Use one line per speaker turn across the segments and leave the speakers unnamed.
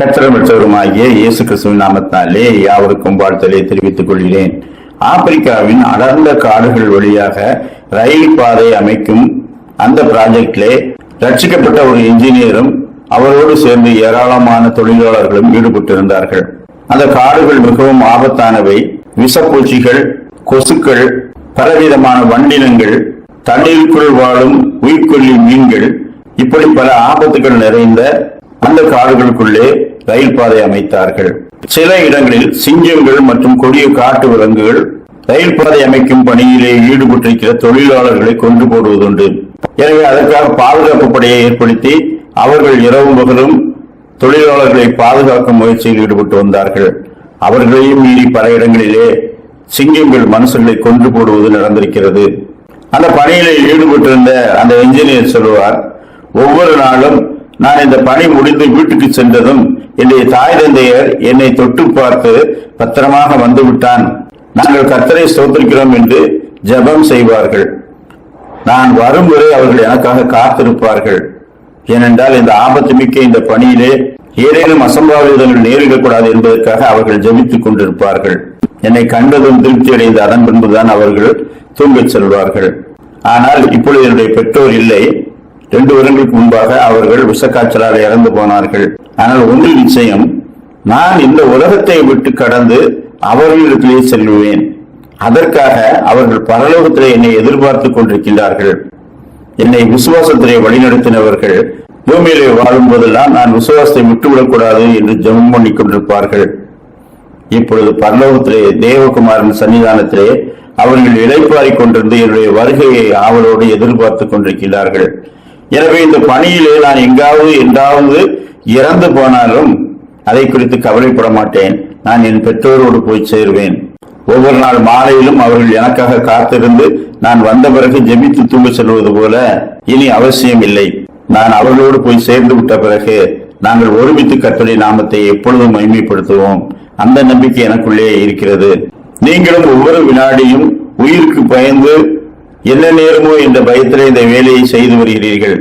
கத்திரமற்றவருமாகிய இயேசு கிறிஸ்துவின் நாமத்தாலே யாவருக்கும் வாழ்த்தலை தெரிவித்துக் கொள்கிறேன். ஆப்பிரிக்காவின் அடர்ந்த காடுகள் வழியாக ரயில் பாதை அமைக்கும் அந்த ப்ராஜெக்டிலே ரட்சிக்கப்பட்ட ஒரு இன்ஜினியரும் அவரோடு சேர்ந்து ஏராளமான தொழிலாளர்களும் ஈடுபட்டிருந்தார்கள். அந்த காடுகள் மிகவும் ஆபத்தானவை. விஷப்பூச்சிகள் கொசுக்கள் பலவிதமான வண்டினங்கள் தண்ணீருக்குள் வாழும் உயிர்கொல்லி மீன்கள் இப்படி பல ஆபத்துகள் நிறைந்த அந்த காடுகளுக்குள்ளே ரயில் பாதை அமைத்தார்கள். சில இடங்களில் சிங்கங்கள் மற்றும் கொடிய காட்டு விலங்குகள் ரயில் பாதை அமைக்கும் பணியிலே ஈடுபட்டிருக்கிற தொழிலாளர்களை கொண்டு போடுவதுண்டு. எனவே அதற்காக பாதுகாப்பு படையை ஏற்படுத்தி அவர்கள் இரவு பகலும் தொழிலாளர்களை பாதுகாக்கும் முயற்சியில் ஈடுபட்டு வந்தார்கள். அவர்களையும் மீறி பல இடங்களிலே சிங்கங்கள் மனுஷர்களை கொன்று போடுவது நடந்திருக்கிறது. அந்த பணியில ஈடுபட்டிருந்த அந்த இன்ஜினியர் சொல்லுவார் ஒவ்வொரு நாளும் நான் இந்த பணி முடிந்து வீட்டுக்கு சென்றதும் என்னுடைய தாய் தந்தையர் என்னை தொட்டு பார்த்து பத்திரமாக வந்துவிட்டான். நாங்கள் கர்த்தரை ஸ்தோத்திருக்கிறோம் என்று ஜெபம் செய்வார்கள். நான் வரும் வரை அவர்கள் எனக்காக காத்திருப்பார்கள். ஏனென்றால் இந்த ஆபத்து மிக்க இந்த பணியிலே ஏதேனும் அசம்பாவிதங்கள் நேரிடக்கூடாது என்பதற்காக அவர்கள் ஜபித்துக் கொண்டிருப்பார்கள். என்னை கண்டதும் திருப்தி அடைந்த அதன் பின்புதான் அவர்கள் தூங்கச் செல்வார்கள். ஆனால் இப்பொழுது என்னுடைய பெற்றோர் இல்லை. ரெண்டு வருடங்களுக்கு முன்பாக அவர்கள் விஷக்காய்ச்சலால் இறந்து போனார்கள். ஆனால் ஒன்று நிச்சயம் நான் இந்த உலகத்தை விட்டு கடந்து அவர்களிடத்திலே செல்வேன் அதற்காக அவர்கள் பரலோகத்திலே என்னை எதிர்பார்த்துக் கொண்டிருக்கின்றார்கள். என்னை விசுவாசத்திலே வழிநடத்தினவர்கள் பூமியிலே வாழும் போதெல்லாம் நான் விசுவாசத்தை விட்டுவிடக்கூடாது என்று ஜெபம் பண்ணிக் கொண்டிருப்பார்கள். இப்பொழுது பரலோகத்திலே தேவகுமாரன் சன்னிதானத்திலே அவர்கள் இளைப்பாறிக் கொண்டிருந்து என்னுடைய வருகையை ஆவலோடு எதிர்பார்த்துக் கொண்டிருக்கிறார்கள் எனவே இந்த பணியிலே நான் எங்காவது என்றாவது இறந்து போனாலும் அதை குறித்து கவலைப்பட மாட்டேன். நான் என் பெற்றோரோடு போய் சேருவேன். ஒவ்வொரு நாள் மாலையிலும் அவர்கள் எனக்காக காத்திருந்து நான் வந்த பிறகு ஜெபித்து தூங்க செல்வது போல இனி அவசியம் இல்லை. நான் அவர்களோடு போய் சேர்ந்து விட்ட பிறகு நாங்கள் ஒருமித்து கற்றலை நாமத்தை எப்பொழுதும் மகிமைப்படுத்துவோம். அந்த நம்பிக்கை எனக்குள்ளே இருக்கிறது. நீங்களும் ஒவ்வொரு வினாடியும் உயிருக்கு பயந்து என்ன நேரமோ என்ற பயத்திலே இந்த வேலையை செய்து வருகிறீர்கள்.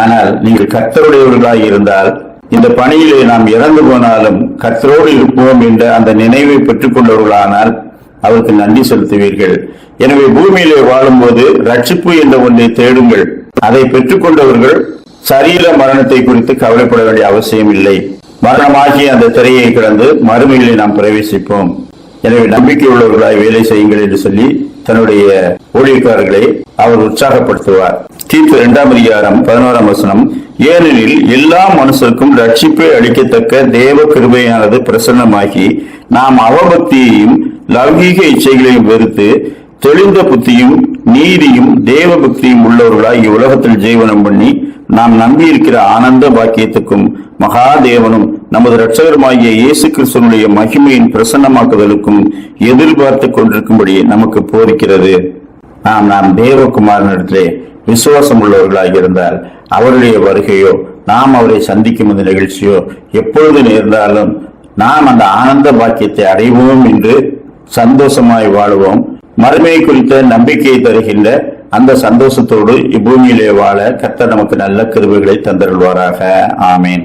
ஆனால் நீங்கள் கர்த்தருடையவர்களாய் இருந்தால் இந்த பணியிலே நாம் இறந்து போனாலும் கத்தரோடு இருப்போம் என்ற அந்த நினைவை பெற்றுக் கொண்டவர்களானால் அவருக்கு நன்றி செலுத்துவீர்கள். எனவே பூமியிலே வாழும்போது ரட்சிப்பு என்ற ஒன்றை தேடுங்கள். அதை பெற்றுக்கொண்டவர்கள் சரீர மரணத்தை குறித்து கவலைப்பட வேண்டிய அவசியம் இல்லை. மரணமாகி அந்த திரையை கடந்து மறுமையிலே நாம் பிரவேசிப்போம். எனவே நம்பிக்கை உள்ளவர்களாய் வேலை செய்யுங்கள் என்று சொல்லி தன்னுடைய ஊழியக்காரர்களை அவர் உற்சாகப்படுத்துவார். தீர்ப்பு இரண்டாம் அதிகாரம் பதினோராம் வசனம். ஏனெனில் எல்லா மனுஷருக்கும் ரட்சிப்பை அளிக்கத்தக்க தேவ கிருபையானது பிரசன்னமாகி நாம் அவபக்தியையும் லௌகீக இச்சைகளையும் வெறுத்து தெளிந்த புத்தியும் நீதியும் தேவ பக்தியும் உள்ளவர்களாய் இவ்வுலகத்தில் ஜீவனம் பண்ணி நாம் நம்பியிருக்கிற ஆனந்த பாக்கியத்துக்கும் மகாதேவனும் நமது இரட்சகருமாகிய இயேசு கிறிஸ்தனுடைய மகிமையின் பிரசன்னமாக்குதலுக்கும் எதிர்பார்த்து கொண்டிருக்கும்படி நமக்கு போரிக்கிறது நாம் நாம் தேவகுமாரனிடத்திலே விசுவாசம் உள்ளவர்களாக இருந்தால் அவருடைய வருகையோ நாம் அவரை சந்திக்கும் அந்த நிகழ்ச்சியோ எப்பொழுது நேர்ந்தாலும் நாம் அந்த ஆனந்த பாக்கியத்தை அடைவோம் என்று சந்தோஷமாய் வாழுவோம். மறுமையை குறித்த நம்பிக்கையை தருகின்ற அந்த சந்தோஷத்தோடு இப்பூமியிலே வாழ கர்த்தர் நமக்கு நல்ல கிருபைகளை தந்தருள்வாராக. ஆமேன்.